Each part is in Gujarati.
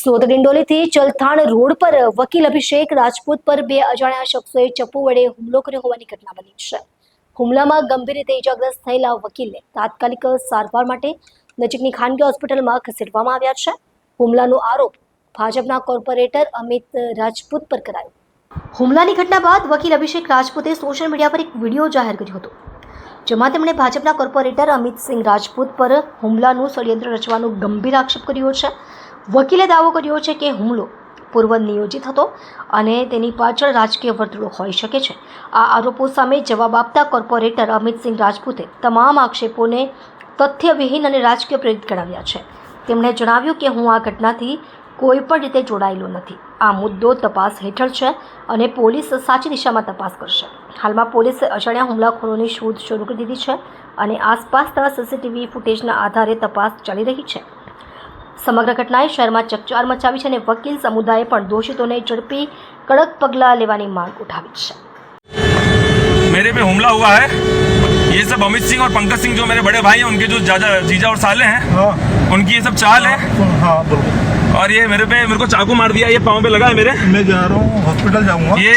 સુરત ડિંડોલીથી ચલથાણ રોડ પર વકીલ અભિષેક રાજપૂત પર બે અજાણ્યા શખ્સોએ ચપ્પુ વડે હુમલો કર્યો હોવાની ઘટના બની છે. હુમલામાં ગંભીર રીતે ઇજાગ્રસ્ત થયેલા વકીલને તાત્કાલિક સારવાર માટે નજીકની ખાનગી હોસ્પિટલમાં ખસેડવામાં આવ્યા છે. હુમલાનો આરોપ ભાજપના કોર્પોરેટર અમિત રાજપૂત પર કરાયો. હુમલાની ઘટના બાદ વકીલ અભિષેક રાજપૂતે સોશિયલ મીડિયા પર એક વીડિયો જાહેર કર્યો હતો, જેમાં તેમણે ભાજપના કોર્પોરેટર અમિતસિંહ રાજપૂત પર હુમલાનું ષડયંત્ર રચવાનો ગંભીર આક્ષેપ કર્યો છે. વકીલે દાવો કર્યો છે કે હુમલો પૂર્વ નિયોજિત હતો અને તેની પાછળ રાજકીય વર્તુળો હોઈ શકે છે. આ આરોપો સામે જવાબ આપતા કોર્પોરેટર અમિતસિંહ રાજપૂતે તમામ આક્ષેપોને તથ્યવિહીન અને રાજકીય પ્રેરિત ગણાવ્યા છે. તેમણે જણાવ્યું કે હું આ ઘટનાથી કોઈ પણ રીતે જોડાયેલો નથી. આ મુદ્દો તપાસ હેઠળ છે અને પોલીસ સાચી દિશામાં તપાસ કરશે. હાલમાં પોલીસે અજાણ્યા હુમલાખોરોની શોધ શરૂ કરી દીધી છે અને આસપાસના સીસીટીવી ફૂટેજના આધારે તપાસ ચાલી રહી છે. સમગ્ર ઘટનાએ શહેરમાં ચકચાર મચાવી છે અને વકીલ સમુદાયે પણ દોષિતોને ઝડપી કડક પગલાં લેવાની માંગ ઉઠાવી છે मेरे पे हमला हुआ है ये सब अमित सिंह और पंकज सिंह जो मेरे बड़े भाई हैं उनके जो जाजा जीजा और साले हैं हाँ उनकी ये सब चाल है सुन हाँ बोलो और ये मेरे पे मेरे को चाकू मार दिया ये पाँव पे लगा है मेरे मैं जा रहा हूँ हॉस्पिटल जाऊंगा ये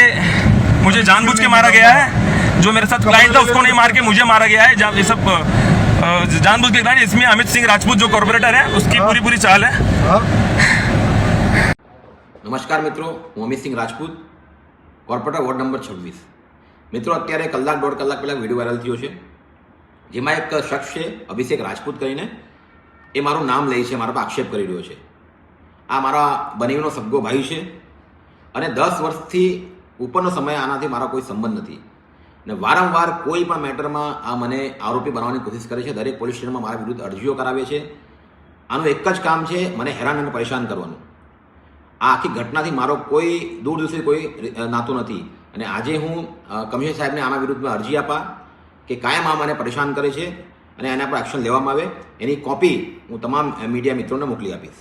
मुझे जानबूझ के मारा गया है जो मेरे साथ क्लाइंट था उसको नहीं मार के मुझे मारा गया है जहाँ ये सब अ, जानबूझ के क्लाइंट इसमें अमित सिंह राजपूत जो कॉर्पोरेटर है उसकी हाँ। पूरी पूरी चाल है हाँ નમસ્કાર મિત્રો હું Amitsinh Rajput corporator ward number છવ્વીસ મિત્રો અત્યારે કલાક દોઢ કલાક પહેલાં વિડીયો વાયરલ થયો છે જેમાં એક શખ્સ છે અભિષેક રાજપૂત કરીને એ મારું નામ લે છે મારા પર આક્ષેપ કરી રહ્યો છે આ મારા બનેવીનો સગો ભાઈ છે અને દસ વર્ષથી ઉપરનો સમય આનાથી મારા કોઈ સંબંધ નથી ને વારંવાર કોઈ પણ મેટરમાં આ મને આરોપી બનાવવાની કોશિશ કરે છે. દરેક પોલીસ સ્ટેશનમાં મારા વિરુદ્ધ અરજીઓ કરાવે છે. આનું એક જ કામ છે, મને હેરાન અને પરેશાન કરવાનું. આ આખી ઘટનાથી મારો કોઈ દૂર દૂર કોઈ નાતો નથી. અને આજે હું કમિશનર સાહેબને આના વિરુદ્ધમાં અરજી આપા કે કાયમ આ મને પરેશાન કરે છે અને એના પર એક્શન લેવામાં આવે. એની કોપી હું તમામ મીડિયા મિત્રોને મોકલી આપીશ.